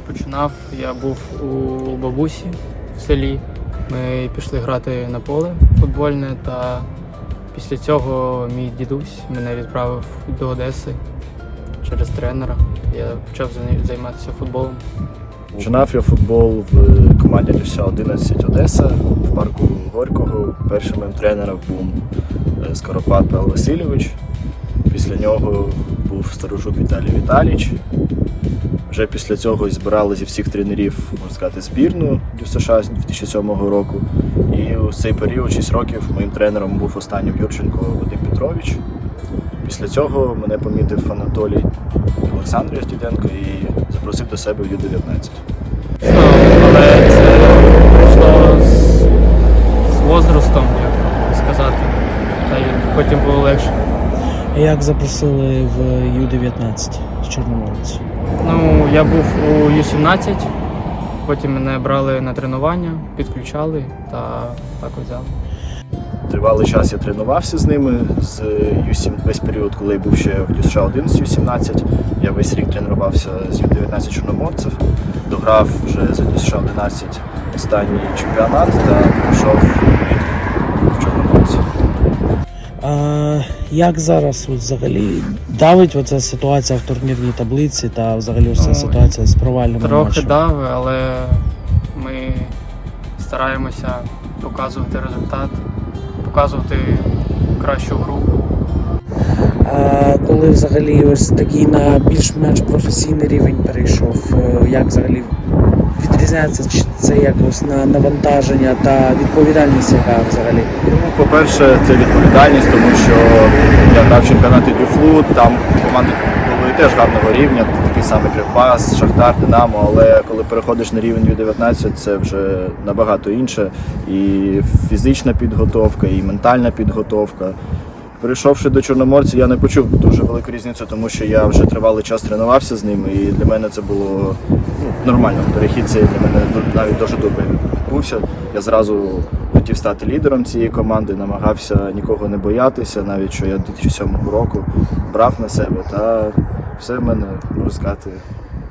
починав, я був у бабусі в селі. Ми пішли грати на поле футбольне, та після цього мій дідусь мене відправив до Одеси через тренера. Я почав займатися футболом. Починав я футбол в команді Лівся 11 Одеса в парку Горького. Першим моїм тренером був е, Скоропад Павло Васильович. Після нього був Старожук Віталій Віталійович. Вже після цього збирали зі всіх тренерів, можна сказати, збірну до США з 2007 року. І у цей період, 6 років, моїм тренером був останнім Юрченко Вадим Петрович. Після цього мене помітив Анатолій Олександрович Діденко і запросив до себе в Ю-19. Але це прийшло з, з возрастом, як сказати. Та й потім було легше. Як запросили в Ю-19 з Чорноморці? Ну, я був у Ю-17, потім мене брали на тренування, підключали та так взяли. Тривалий час я тренувався з ними з Ю-7, весь період, коли я був ще в США 11 Ю-17. Я весь рік тренувався з Ю-19 чорноморців, дограв вже за США 11 останній чемпіонат та прийшов як зараз от, взагалі давить оця ситуація в турнірній таблиці та взагалі вся Ну, ситуація з провальними Трохи матчами? дави, але ми стараємося показувати результат, показувати кращу гру. А коли взагалі ось такий на більш-менш професійний рівень перейшов, е, як взагалі відрізняється це якось на навантаження та відповідальність, яка взагалі? Ну, по-перше, це відповідальність, тому що я грав чемпіонати Дюфлу, там команди були теж гарного рівня, такий самий Кривбас, Шахтар, Динамо, але коли переходиш на рівень Ю-19, це вже набагато інше. І фізична підготовка, і ментальна підготовка. Перейшовши до Чорноморця, я не почув дуже велику різницю, тому що я вже тривалий час тренувався з ними, і для мене це було ну, нормально. Перехід цей для мене навіть дуже добре відбувся. Я зразу хотів стати лідером цієї команди, намагався нікого не боятися, навіть що я 2007 року брав на себе, та все в мене, сказати,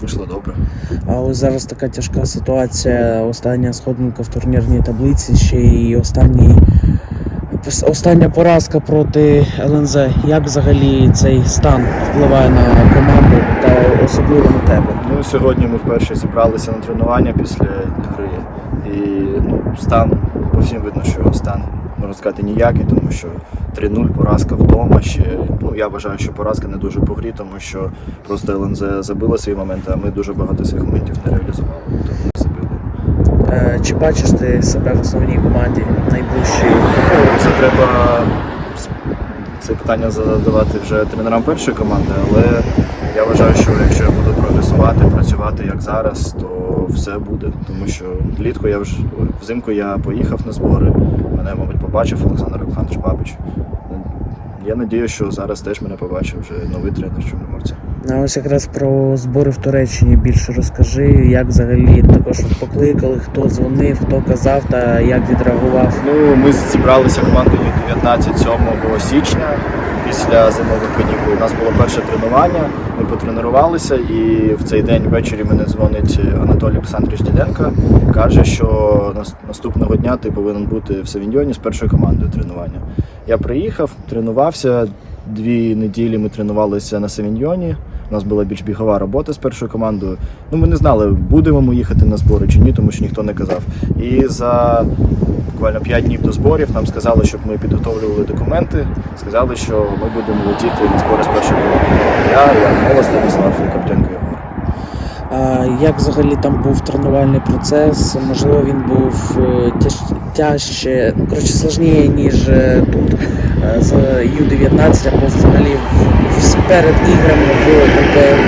вийшло добре. А ось зараз така тяжка ситуація. Остання сходинка в турнірній таблиці, ще й останній остання поразка проти ЛНЗ. Як взагалі цей стан впливає на команду та особливо на тебе? Ну, сьогодні ми вперше зібралися на тренування після гри. І ну, стан, по всім видно, що стан, можна сказати, ніякий, тому що 3-0 поразка вдома ще. Ну, я вважаю, що поразка не дуже по грі, тому що просто ЛНЗ забила свої моменти, а ми дуже багато своїх моментів не реалізували. Тому забили. Е, Чи бачиш ти себе в основній команді треба це питання задавати вже тренерам першої команди, але я вважаю, що якщо я буду прогресувати, працювати як зараз, то все буде. Тому що влітку я вже взимку я поїхав на збори, мене, мабуть, побачив Олександр Олександрович Бабич. Я надію, що зараз теж мене побачив вже новий тренер Чорноморця. А ось якраз про збори в Туреччині більше розкажи, як взагалі також покликали, хто дзвонив, хто казав та як відреагував. Ну, ми зібралися командою 19 7 січня після зимових канікул. У нас було перше тренування. Ми потренувалися, і в цей день ввечері мене дзвонить Анатолій Олександрович Діденко. Каже, що наступного дня ти повинен бути в Савіньйоні з першою командою тренування. Я приїхав, тренувався. Дві неділі ми тренувалися на Савіньйоні. У нас була більш бігова робота з першою командою. Ну, ми не знали, будемо ми їхати на збори чи ні, тому що ніхто не казав. І за буквально 5 днів до зборів нам сказали, щоб ми підготовлювали документи. Сказали, що ми будемо летіти на збори з першої команди. Я, я Мола Станіслав і Каптенко Єгор. Як взагалі там був тренувальний процес? Можливо, він був е, тяжче, коротше, складніше, ніж е, тут е, з Ю-19 або взагалі перед іграми в КПР.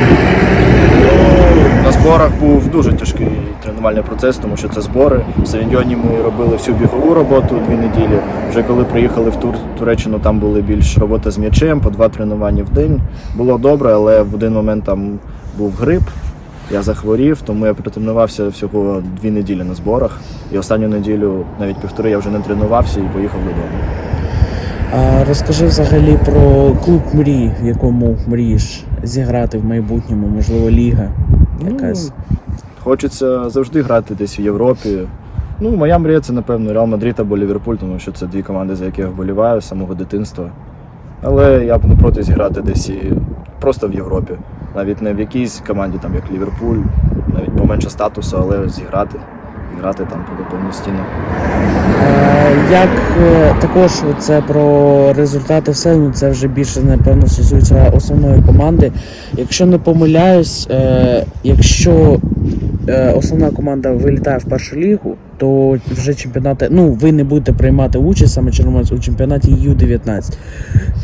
Ну, На зборах був дуже тяжкий тренувальний процес, тому що це збори. В Савіньйоні ми робили всю бігову роботу дві неділі. Вже коли приїхали в Тур Туреччину, там були більш робота з м'ячем, по два тренування в день. Було добре, але в один момент там був грип. Я захворів, тому я протренувався всього дві неділі на зборах. І останню неділю, навіть півтори, я вже не тренувався і поїхав додому. А розкажи взагалі про клуб мрій, в якому мрієш зіграти в майбутньому, можливо, ліга якась. Ну, хочеться завжди грати десь в Європі. Ну, моя мрія це, напевно, Реал Мадрид або Ліверпуль, тому що це дві команди, за які я вболіваю з самого дитинства. Але я б не проти зіграти десь і просто в Європі. Навіть не в якійсь команді, там як Ліверпуль, навіть поменше статусу, але зіграти. Грати там по повну стіну. Е, Як е, також це про результати все, ну це вже більше напевно стосується основної команди. Якщо не помиляюсь, е, якщо основна команда вилітає в першу лігу, то вже чемпіонати, ну ви не будете приймати участь саме Чорноморець у чемпіонаті Ю-19.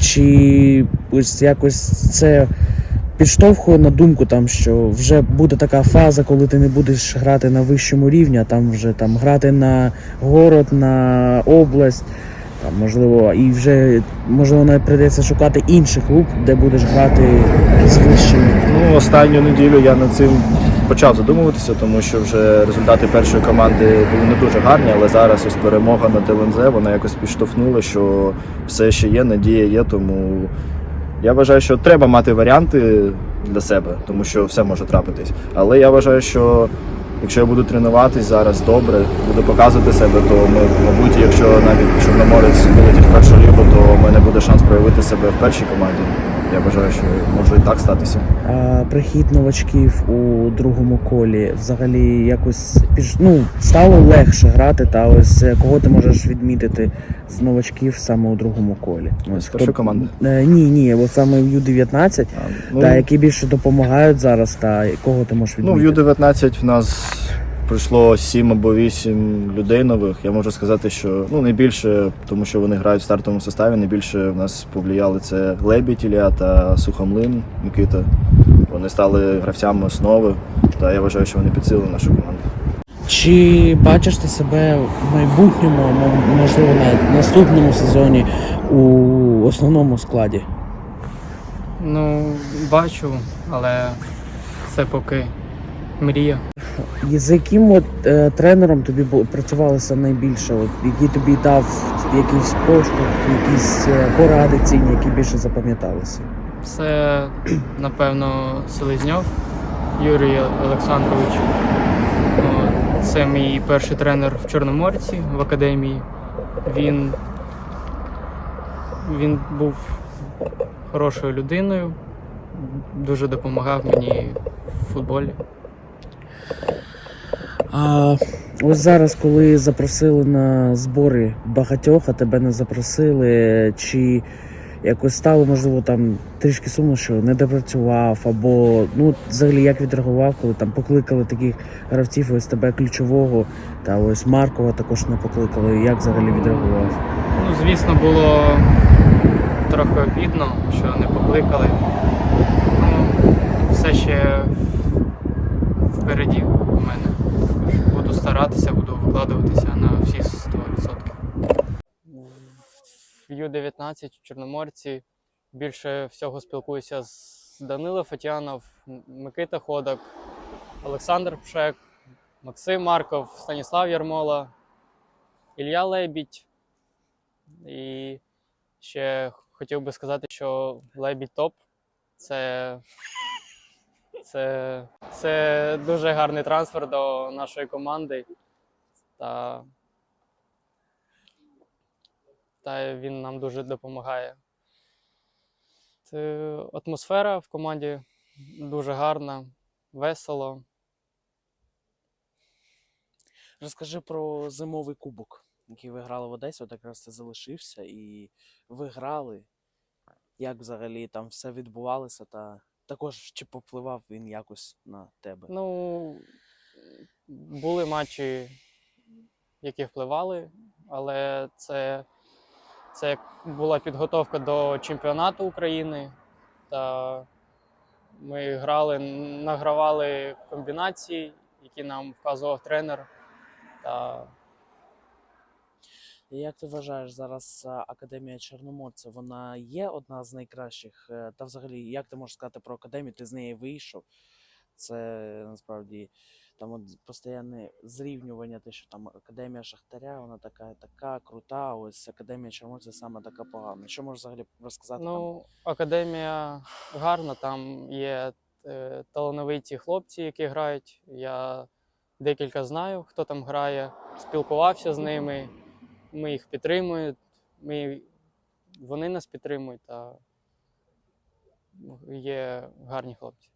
Чи ось якось це підштовхує на думку, там, що вже буде така фаза, коли ти не будеш грати на вищому рівні, а там вже там грати на город, на область, там, можливо, і вже можливо навіть прийдеться шукати інший клуб, де будеш грати з вищим. Ну, останню неділю я над цим почав задумуватися, тому що вже результати першої команди були не дуже гарні, але зараз ось перемога над ЛНЗ, вона якось підштовхнула, що все ще є, надія є. Тому я вважаю, що треба мати варіанти для себе, тому що все може трапитись. Але я вважаю, що якщо я буду тренуватись зараз добре, буду показувати себе, то ми, мабуть, якщо навіть Чорноморець вилетить в першу лігу, то в мене буде шанс проявити себе в першій команді. Я вважаю, що може і так статися. А прихід новачків у другому колі взагалі якось піш... ну, стало легше грати, та ось е, кого ти можеш відмітити з новачків саме у другому колі. Першої хто- команди? Е, ні, ні, от саме в Ю-19, А, Ну, та які більше допомагають зараз, та кого ти можеш ну, в? Ю-19 в нас прийшло 7 або 8 людей нових. Я можу сказати, що ну, найбільше, тому що вони грають в стартовому составі, найбільше в нас повлияли це Лебідь Ілля та Сухомлин Микита. Вони стали гравцями основи, та я вважаю, що вони підсилили нашу команду. Чи бачиш ти себе в майбутньому, можливо, в наступному сезоні у основному складі? Ну, бачу, але це поки мрія. І з яким от, е, тренером тобі працювалося найбільше? От, який тобі дав якийсь поштовх, якісь е, поради цінні, які більше запам'яталися? Це, напевно, Селезньов Юрій Олександрович. Це мій перший тренер в Чорноморці в академії. Він, він був хорошою людиною, дуже допомагав мені в футболі. А ось зараз, коли запросили на збори багатьох, а тебе не запросили, чи якось стало, можливо, там трішки сумно, що не допрацював, або ну взагалі як відреагував, коли там покликали таких гравців, ось тебе ключового, та ось Маркова також не покликали. Як взагалі відреагував? Ну, звісно, було трохи обідно, що не покликали. Ну, все ще впереді у мене. Буду старатися, буду викладуватися на всі 100%. В Ю-19 в Чорноморці більше всього спілкуюся з Данило Фатянов, Микита Ходак, Олександр Пшек, Максим Марков, Станіслав Ярмола, Ілля Лебідь. І ще хотів би сказати, що Лебідь топ це, це, це дуже гарний трансфер до нашої команди. Та, та він нам дуже допомагає. Це, атмосфера в команді дуже гарна, весело. Розкажи про зимовий кубок, який ви грали в Одесі, от якраз ти залишився і ви грали. Як взагалі там все відбувалося, та також чи попливав він якось на тебе? Ну, були матчі, які впливали, але це, це була підготовка до чемпіонату України. Та ми грали, награвали комбінації, які нам вказував тренер. Та Як ти вважаєш, зараз Академія Чорноморця, вона є одна з найкращих? Е, Та взагалі, як ти можеш сказати про академію? Ти з неї вийшов. Це насправді там от постійне зрівнювання, те, що там Академія Шахтаря, вона така, така крута, ось Академія Чорноморця саме така погана. Що можеш взагалі розказати? там? ну, академія гарна, там є е, талановиті хлопці, які грають. Я декілька знаю, хто там грає, спілкувався з ними. Ми їх підтримуємо, ми, вони нас підтримують та є гарні хлопці.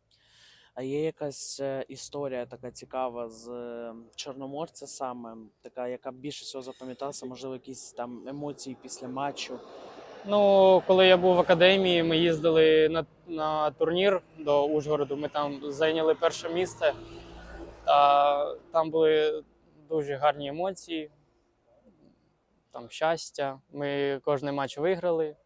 А є якась е, історія така цікава з е, Чорноморця саме, така, яка більше всього запам'яталася, можливо, якісь там емоції після матчу. Ну, коли я був в академії, ми їздили на, на турнір до Ужгороду. Ми там зайняли перше місце. Та там були дуже гарні емоції, там щастя. Ми кожен матч виграли.